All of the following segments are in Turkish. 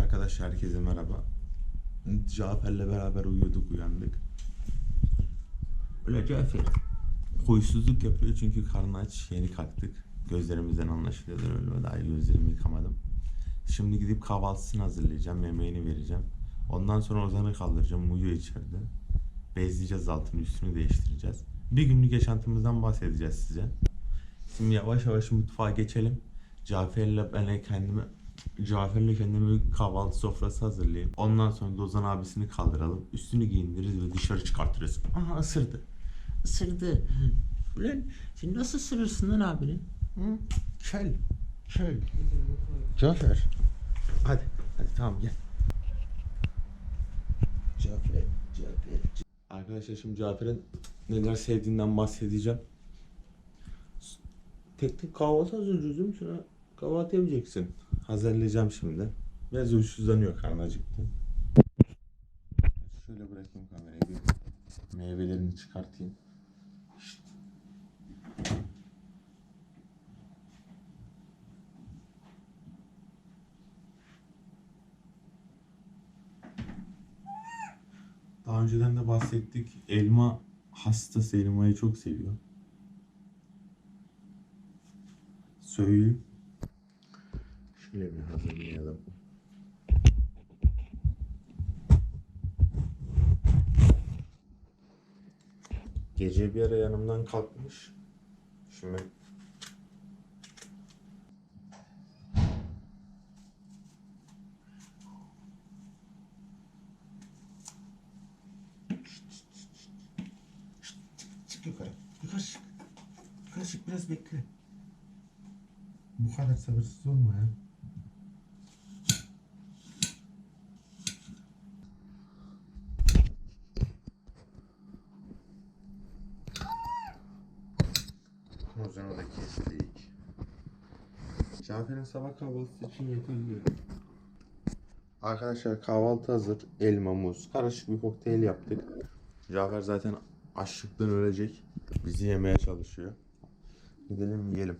Arkadaşlar herkese merhaba. Cafer'le beraber uyuyorduk uyandık. Öyle Cafer huysuzluk yapıyor çünkü karnı aç yeni kalktık. Gözlerimizden anlaşılıyordur öyle daha gözlerimi yıkamadım. Şimdi gidip kahvaltısını hazırlayacağım, yemeğini vereceğim. Ondan sonra Ozan'ı kaldıracağım, uyuyor içeride. Bezleyeceğiz altını, üstünü değiştireceğiz. Bir günlük yaşantımızdan bahsedeceğiz size. Şimdi yavaş yavaş mutfağa geçelim. Cafer'le ben kendime Cafer'le kendime bir kahvaltı sofrası hazırlayayım. Ondan sonra da Ozan abisini kaldıralım. Üstünü giyindiririz ve dışarı çıkartırız. Aha ısırdı. Isırdı. Ulan sen nasıl ısırırsın lan abini? Hı? Çel. Çel. Cafer. Hadi. Hadi tamam gel. Cafer. Cafer. Arkadaşlar şimdi Cafer'in neler sevdiğinden bahsedeceğim. Tek tek kahvaltı hazırlayacağız değil mi? Kahvaltı yapacaksın. Hazırlayacağım şimdi. Biraz huysuzlanıyor karnı acıktı. Şöyle bırakayım kamerayı bir meyvelerini çıkartayım. Şşt. Daha önceden de bahsettik. Elma hastası elmayı çok seviyor. Söyleyeyim. Şöyle bir hazırlayalım. Gece bir ara yanımdan kalkmış. Şimdi yukarı. Yukarı. Yukarı biraz bekle. Bu kadar sabırsız olma ya. Ozan'ı da kestik. Cafer'in sabah kahvaltısı için yeterli. Arkadaşlar kahvaltı hazır. Elma, muz. Karışık bir kokteyl yaptık. Cafer zaten açlıktan ölecek. Bizi yemeye çalışıyor. Gidelim yiyelim.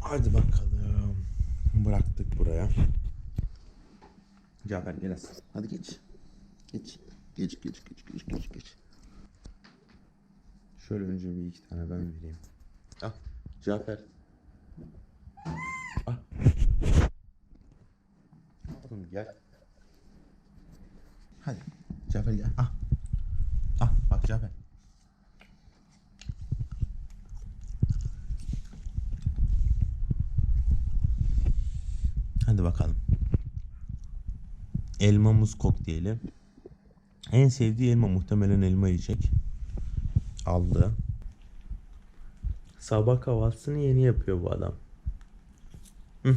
Hadi bakalım. Bıraktık buraya. Cafer gel. Hadi geç. Geç. Geç geç geç geç geç geç. Şöyle önce bir iki tane ben vereyim. Al. Cafer. Al. Oğlum gel. Hadi. Cafer gel. Ah. Ah bak Cafer. Hadi bakalım. Elma muz kokteyli. En sevdiği elma muhtemelen elma yiyecek. Aldı. Sabah kahvaltısını yeni yapıyor bu adam. Hı.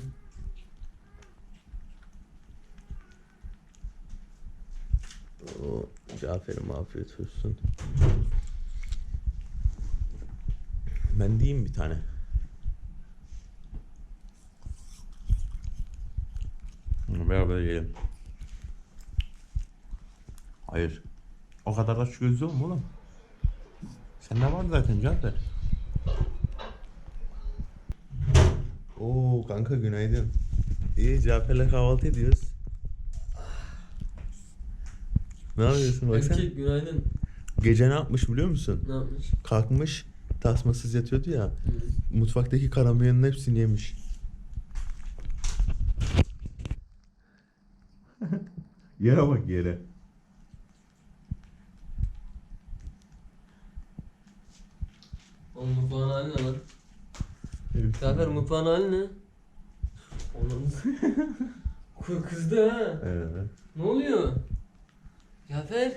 Oo, Cafer'im afiyet olsun. Ben diyeyim bir tane. Beraber yiyelim. Hayır. O kadar da şu gözlü olma oğlum. Sende var zaten Cafer. Oo kanka günaydın. İyi Cafer'le kahvaltı ediyoruz. Ne yapıyorsun bak sen? Erkek günaydın. Gece ne yapmış biliyor musun? Ne yapmış? Kalkmış tasmasız yatıyordu ya. Hı. Mutfaktaki karamiyanın hepsini yemiş. yere bak yere. Oğlum mutfağın hali ne lan? Cafer mutfağın hali ne? Kı- kızdı ha. Evet. Ne oluyor? Cafer.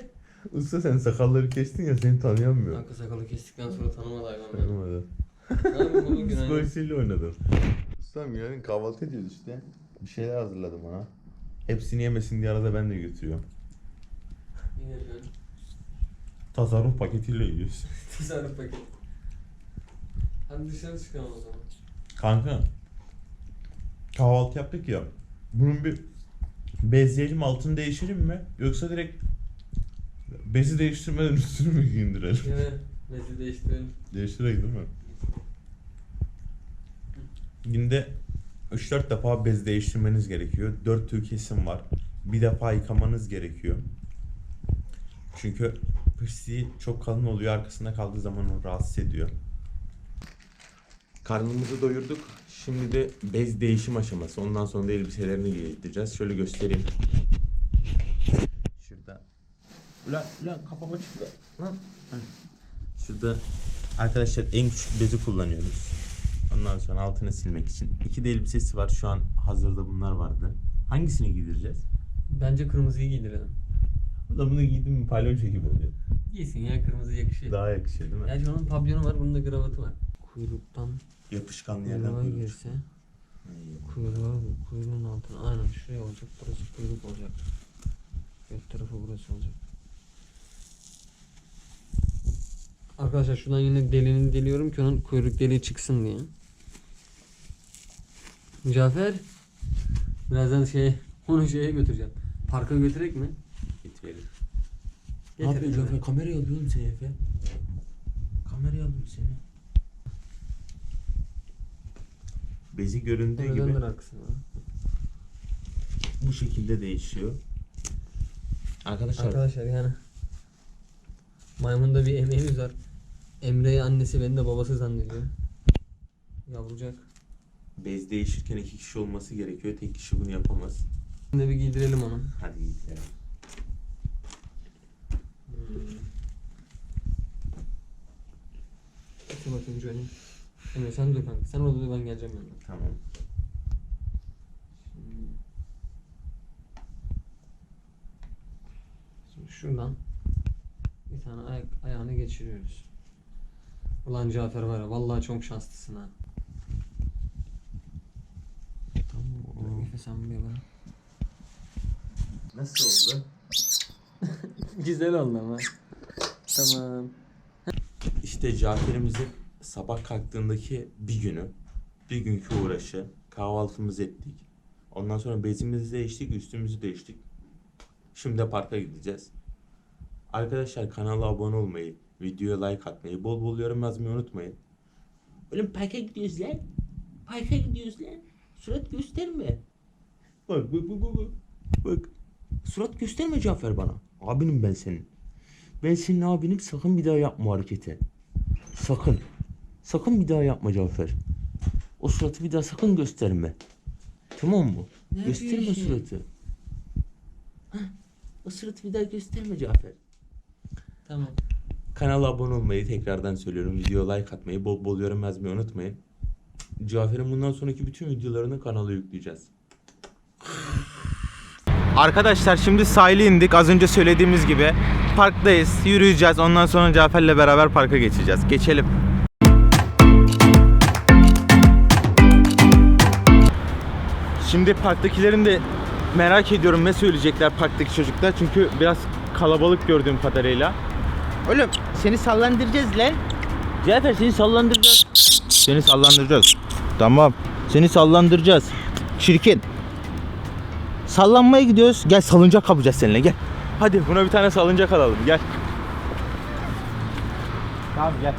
Usta sen sakalları kestin ya seni tanıyamıyor. Kanka sakalı kestikten sonra tanımadı hayvan beni. Tanımadı. Günaydın. Psikolojisiyle oynadın. Ustam yarın kahvaltı ediyoruz işte. Bir şeyler hazırladım ona. Hepsini yemesin diye arada ben de götürüyorum. Ne yapıyorsun? Tasarruf paketiyle yiyoruz. Tasarruf paket. Hadi dışarı çıkalım o zaman. Kanka. Kahvaltı yaptık ya. Bunun bir bezleyelim altını değişelim mi? Yoksa direkt bezi değiştirmeden üstünü mü giyindirelim? Yine bezi değiştirelim. Değiştirelim değil mi? Günde 3-4 defa bez değiştirmeniz gerekiyor. 4 tüy kesim var. Bir defa yıkamanız gerekiyor. Çünkü pisliği çok kalın oluyor. Arkasında kaldığı zaman onu rahatsız ediyor. Karnımızı doyurduk. Şimdi de bez değişim aşaması. Ondan sonra da elbiselerini giydireceğiz. Şöyle göstereyim. Şurada. Ulan, ulan kafama çıktı. Lan. Şurada arkadaşlar en küçük bezi kullanıyoruz. Ondan sonra altını silmek için. İki de elbisesi var. Şu an hazırda bunlar vardı. Hangisini giydireceğiz? Bence kırmızıyı giydirelim. Da bunu giydim mi palyonço gibi oluyor. Giysin ya kırmızı yakışıyor. Daha yakışıyor değil mi? Gerçi onun pabyonu var, bunun da kravatı var. Kuyruktan Yapışkanlı yerden kuyruğa girse, kuyruğa, kuyruğun altına aynen şuraya olacak, burası kuyruk olacak. Göt tarafı burası olacak. Arkadaşlar şuradan yine delini deliyorum ki onun kuyruk deliği çıksın diye. Cafer, birazdan şey, onu şeye götüreceğim. Parka götürek mi? Getirelim. Ne yapıyorsun? Cafer? Kamerayı alıyorum seni Efe. Kamerayı alıyorum seni. Bezi göründüğü Onu gibi bu şekilde değişiyor. Arkadaşlar, Arkadaşlar yani Maymun'da bir emeğimiz var. Emre'yi annesi beni de babası zannediyor. Yavrucak. bez değişirken iki kişi olması gerekiyor. Tek kişi bunu yapamaz. Şimdi bir giydirelim onu. Hadi gidelim. Getir bakayım Johnny. Emre sen dur kanka. Sen orada dur ben geleceğim yanına. Tamam. Şimdi şuradan bir tane ayak, ayağını geçiriyoruz. Ulan Cafer var ya vallahi çok şanslısın ha. Tamam. Efe sen buraya bak. Nasıl oldu? Güzel oldu ama. Tamam. İşte Cafer'imizin sabah kalktığındaki bir günü, bir günkü uğraşı, kahvaltımızı ettik. Ondan sonra bezimizi değiştik, üstümüzü değiştik. Şimdi de parka gideceğiz. Arkadaşlar kanala abone olmayı, videoya like atmayı, bol bol yorum yazmayı unutmayın. Oğlum parka gidiyoruz lan. Parka gidiyoruz lan. Surat gösterme. Bak bak bak bak. bak. Bak. Surat gösterme Cafer bana. Abinim ben senin. Ben senin abinim sakın bir daha yapma hareketi. Sakın. Sakın bir daha yapma Cafer. O suratı bir daha sakın gösterme. Tamam mı? Ne gösterme yapıyorsun? suratı. Hah, o suratı bir daha gösterme Cafer. Tamam. Kanala abone olmayı tekrardan söylüyorum. Videoya like atmayı, bol bol yorum yazmayı unutmayın. Cafer'in bundan sonraki bütün videolarını kanala yükleyeceğiz. Arkadaşlar şimdi sahile indik. Az önce söylediğimiz gibi parktayız. Yürüyeceğiz. Ondan sonra Cafer'le beraber parka geçeceğiz. Geçelim. Şimdi parktakilerin de merak ediyorum ne söyleyecekler parktaki çocuklar. Çünkü biraz kalabalık gördüğüm kadarıyla. Oğlum seni sallandıracağız lan. Cafer seni sallandıracağız. Seni sallandıracağız. Tamam. Seni sallandıracağız. Çirkin. Sallanmaya gidiyoruz. Gel salıncak kapacağız seninle gel. Hadi buna bir tane salıncak alalım gel. Tamam gel.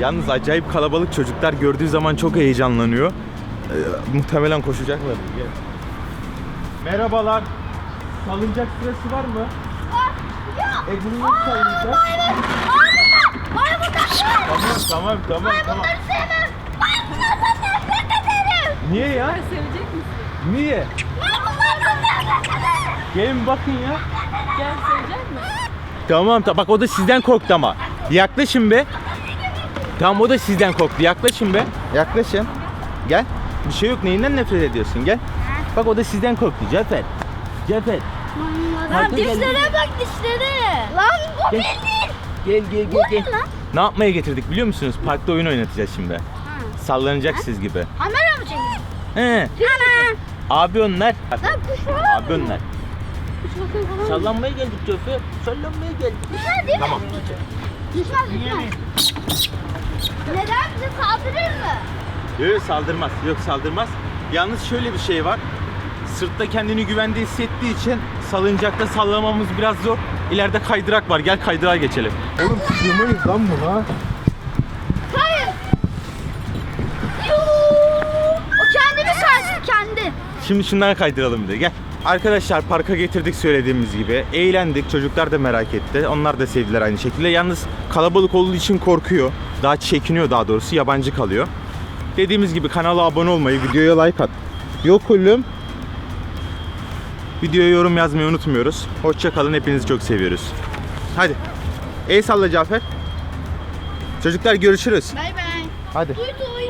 Yalnız acayip kalabalık çocuklar gördüğü zaman çok heyecanlanıyor. Ee, muhtemelen koşacaklar. Gel. Merhabalar. Salıncak sırası var mı? Var. E bunu nasıl sallayacağız? Tamam tamam tamam tamam. Niye ya? Sevecek misin? Niye? Gelin bakın ya. Gel sevecek mi? Tamam ta- bak o da sizden korktu ama. Yaklaşın be. Tamam o da sizden korktu. Yaklaşın be. Yaklaşın. Gel. Bir şey yok. Neyinden nefret ediyorsun? Gel. Bak o da sizden korktu. Cafer. Cafer. Lan dişlere bak dişlere. Lan bu Gel. bildiğin. Gel gel gel gel. lan? Ne yapmaya getirdik biliyor musunuz? Parkta oyun oynatacağız şimdi. Sallanacak siz gibi. Kamera mı çekiyorsun? He. Ana. Abi onlar. Lan kuş var. Abi onlar. Sallanmaya geldik Cafer. Sallanmaya geldik. Düşmez değil mi? Tamam. Düşmez düşmez. Neden? Yok saldırmaz. Yok saldırmaz. Yalnız şöyle bir şey var. Sırtta kendini güvende hissettiği için salıncakta sallamamız biraz zor. İleride kaydırak var. Gel kaydırağa geçelim. Oğlum sığmayız lan buna. Hayır. O kendini kaydı. Şimdi şundan kaydıralım bir de gel. Arkadaşlar parka getirdik söylediğimiz gibi. Eğlendik. Çocuklar da merak etti. Onlar da sevdiler aynı şekilde. Yalnız kalabalık olduğu için korkuyor. Daha çekiniyor daha doğrusu. Yabancı kalıyor. Dediğimiz gibi kanala abone olmayı, videoya like at. Yok oğlum. Videoya yorum yazmayı unutmuyoruz. Hoşça kalın. Hepinizi çok seviyoruz. Hadi. El salla Cafer. Çocuklar görüşürüz. Bay bay. Hadi. Duy duy.